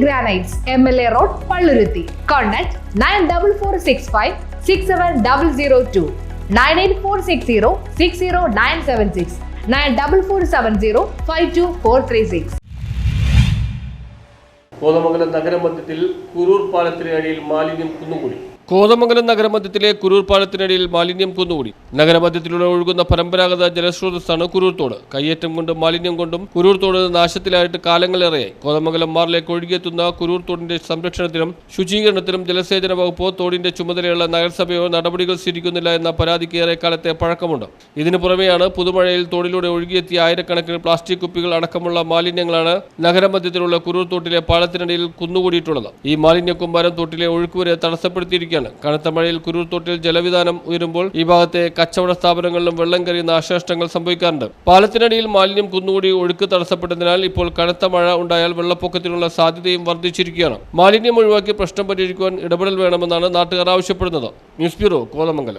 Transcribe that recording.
Granites M L A road Palluruthy contact nine double four six five six seven double zero two nine eight four six zero six zero nine seven six nine double four seven zero five two four three six Kothamangalam നഗരമധ്യത്തിൽ Kuroor പാലത്തിനടിയിൽ മാലിന്യം കുന്നുകൂടി കോതമംഗലം നഗരമധ്യത്തിലെ കുരൂർ പാലത്തിനടിയിൽ മാലിന്യം കുന്നുകൂടി. നഗരമധ്യത്തിലൂടെ ഒഴുകുന്ന പരമ്പരാഗത ജലസ്രോതസ്സാണ് കുരൂർ തോട്. കയ്യേറ്റം കൊണ്ടും മാലിന്യം കൊണ്ടും കുരൂർ തോട് നാശത്തിലായിട്ട് കാലങ്ങളേറെയായി കോതമംഗലം മാറിലേക്ക് ഒഴുകിയെത്തുന്ന കുരൂർ തോടിന്റെ സംരക്ഷണത്തിനും ശുചീകരണത്തിനും ജലസേചന വകുപ്പോ തോടിന്റെ ചുമതലയുള്ള നഗരസഭയോ നടപടികൾ സ്വീകരിക്കുന്നില്ല എന്ന പരാതിക്ക് ഏറെ കാലത്തെ പഴക്കമുണ്ട്. ഇതിനു പുറമെയാണ് പുതുമഴയിൽ തോടിലൂടെ ഒഴുകിയെത്തിയ ആയിരക്കണക്കിന് പ്ലാസ്റ്റിക് കുപ്പികൾ അടക്കമുള്ള മാലിന്യങ്ങളാണ് നഗരമധ്യത്തിലുള്ള കുരൂർ തോട്ടിലെ പാലത്തിനടിയിൽ കുന്നുകൂടിയിട്ടുള്ളത്. ഈ മാലിന്യ കുമ്പാരം തോട്ടിലെ ഒഴുക്കുവരെ തടസ്സപ്പെടുത്തിയിരിക്കുകയാണ് കനത്ത മഴയിൽ കുരൂർ തോട്ടിൽ ജലവിധാനം ഉയരുമ്പോൾ ഈ ഭാഗത്തെ കച്ചവട സ്ഥാപനങ്ങളിലും വെള്ളം കയറി നാശനഷ്ടങ്ങൾ സംഭവിക്കാറുണ്ട്. പാലത്തിനടിയിൽ മാലിന്യം കുന്നുകൂടി ഒഴുക്ക് തടസ്സപ്പെട്ടതിനാൽ ഇപ്പോൾ കനത്ത മഴ ഉണ്ടായാൽ വെള്ളപ്പൊക്കത്തിനുള്ള സാധ്യതയും വർദ്ധിച്ചിരിക്കുകയാണ്. മാലിന്യം ഒഴിവാക്കി പ്രശ്നം പരിഹരിക്കുവാൻ ഇടപെടൽ വേണമെന്നാണ് നാട്ടുകാർ ആവശ്യപ്പെടുന്നത്. News bureau Kothamangalam.